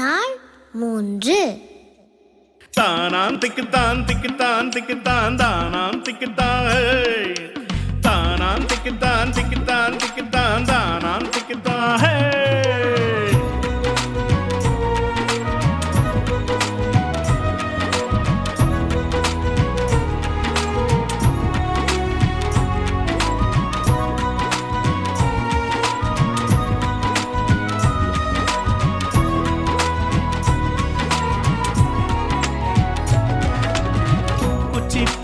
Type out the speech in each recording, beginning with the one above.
நாள் மூன்று. தானாம் திக்கு தான் திக்கு தான் திக்கு தான். தானாம் திக்கு தான் தானாம் திக்கு தான் திக்கு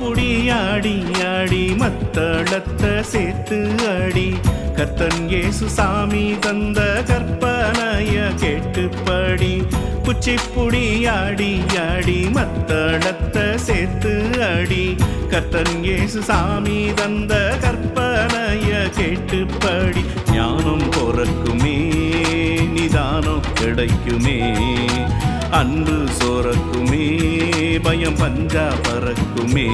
கூடி ஆடி ஆடி மத்தளத்த சேர்த்து ஆடி. கத்தன் ஏசு சாமி தந்த கற்பனைய கேட்டுப்படி. குச்சிப்புடி ஆடி ஆடி மத்தளத்த சேர்த்து ஆடி. கத்தன் ஏசு சாமி தந்த கற்பனைய கேட்டுப்படி. ஞானம் பொறக்குமே நிதானம் கிடைக்குமே. அன்பு சோரக்குமே பயம் பஞ்சா பறக்குமே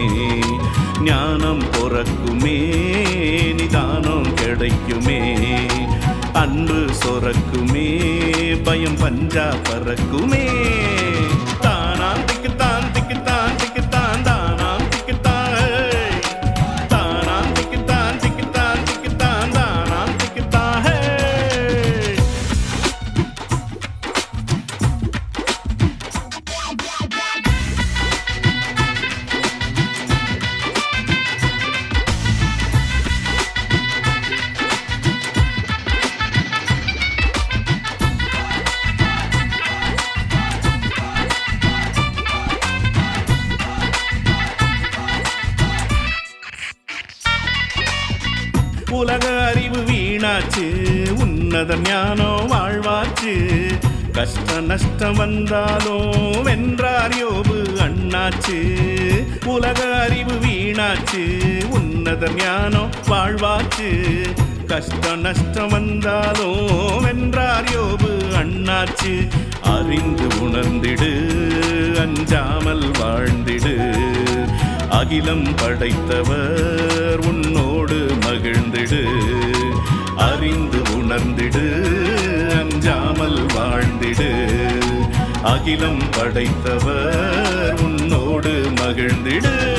ஞானம் பொறக்குமே நிதானம் கிடைக்குமே. அன்பு சொரக்குமே பயம் பஞ்சா பறக்குமே. உலக அறிவு வீணாச்சு. உன்னத ஞானம் வாழ்வாச்சு. கஷ்ட நஷ்டம் வந்தாலும் வென்றார் யோபு அண்ணாச்சு. உலக அறிவு வீணாச்சு. உன்னத ஞானம் வாழ்வாச்சு. கஷ்ட நஷ்டம் வந்தாலும் வென்றார் யோபு அண்ணாச்சு. அறிந்து உணர்ந்திடு அஞ்சாமல் வாழ்ந்திடு. அகிலம் படைத்தவர் உன்னோடு மகிழ்ந்திடு அறிந்து உணர்ந்திடு அஞ்சாமல் வாழ்ந்திடு. அகிலம் படைத்தவர் உன்னோடு மகிழ்ந்திடு.